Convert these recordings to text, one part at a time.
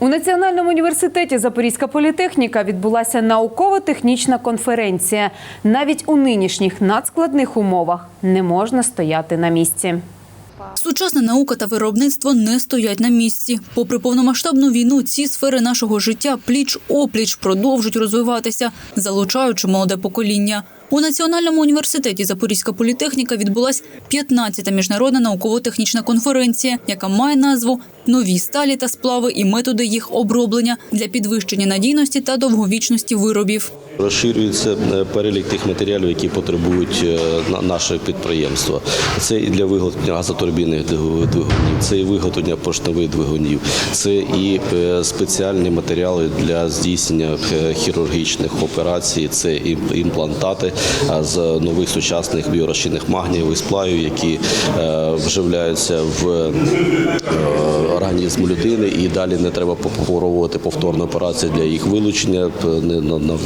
У Національному університеті Запорізька політехніка відбулася науково-технічна конференція. Навіть у нинішніх надскладних умовах не можна стояти на місці. Сучасна наука та виробництво не стоять на місці. Попри повномасштабну війну, ці сфери нашого життя пліч-опліч продовжують розвиватися, залучаючи молоде покоління. У Національному університеті Запорізька політехніка відбулась 15-та міжнародна науково-технічна конференція, яка має назву Нові сталі та сплави і методи їх оброблення для підвищення надійності та довговічності виробів. Розширюється е, перелік тих матеріалів, які потребують е, на- наше підприємство. Це і для виготовлення газотурбінних двигу- двигунів, це і виготовлення поршневих двигунів, це і е, спеціальні матеріали для здійснення хірургічних операцій, це і імплантати з нових сучасних біорозчинних магніїв і сплавів, які е, вживляються в е, організм людини, і далі не треба проводити повторну операцію для їх вилучення, не на-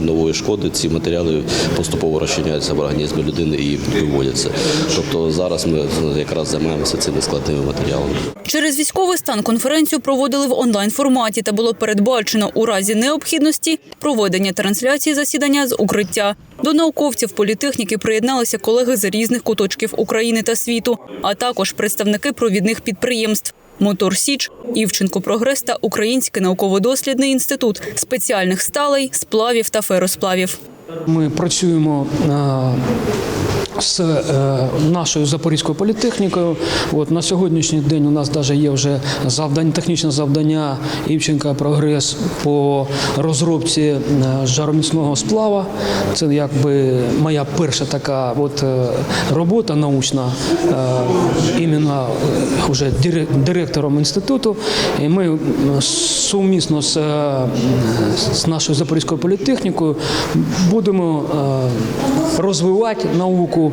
нової шкоди. Ці матеріали поступово розчиняються в організмі людини і виводяться. Тобто зараз ми якраз займаємося цими складними матеріалами. Через військовий стан конференцію проводили в онлайн форматі та було передбачено у разі необхідності проведення трансляції засідання з укриття. До науковців політехніки приєдналися колеги з різних куточків України та світу, а також представники провідних підприємств. Мотор Січ, Івченко Прогрес та Український науково-дослідний інститут спеціальних сталей, сплавів та феросплавів. Ми працюємо з е, нашою Запорізькою політехнікою. От на сьогоднішній день у нас навіть є вже завдання, технічне завдання Івченка Прогрес по розробці е, жароміцного сплава. Це якби моя перша така от е, робота научна, іменно вже директором інституту. І ми сумісно з, з нашою Запорізькою політехнікою будемо розвивати науку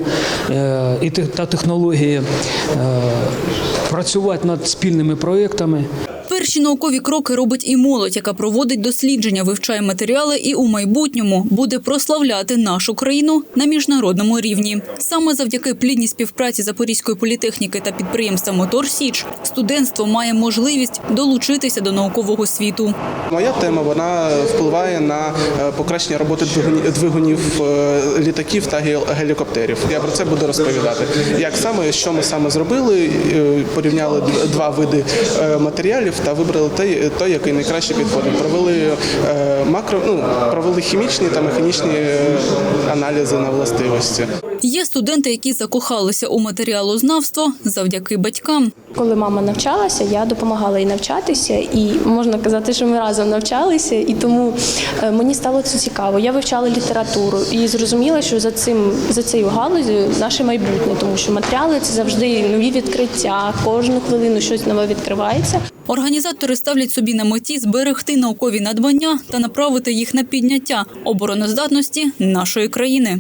е, і та технології, е, працювати над спільними проєктами. Перші наукові кроки робить і молодь, яка проводить дослідження, вивчає матеріали і у майбутньому буде прославляти нашу країну на міжнародному рівні. Саме завдяки плідній співпраці Запорізької політехніки та підприємства Мотор Січ студентство має можливість долучитися до наукового світу. Моя тема вона впливає на е, покращення роботи двигуні- двигунів е, літаків та гел- гелікоптерів. Я про це буду розповідати. Як саме, що ми саме зробили, е, порівняли два види матеріалів та вибрали той, той який найкраще підходить. Провели е, макро, ну провели хімічні та механічні е, аналізи на властивості. Є студенти, які закохалися у матеріалознавство завдяки батькам. Коли мама навчалася, я допомагала їй навчатися, і можна казати, що ми разом навчалися, і тому е, мені стало це цікаво. Я вивчала літературу і зрозуміла, що за цим за цією галузю наше майбутнє, тому що матеріали це завжди нові відкриття. Кожну хвилину щось нове відкривається. Організатори ставлять собі на меті зберегти наукові надбання та направити їх на підняття обороноздатності нашої країни.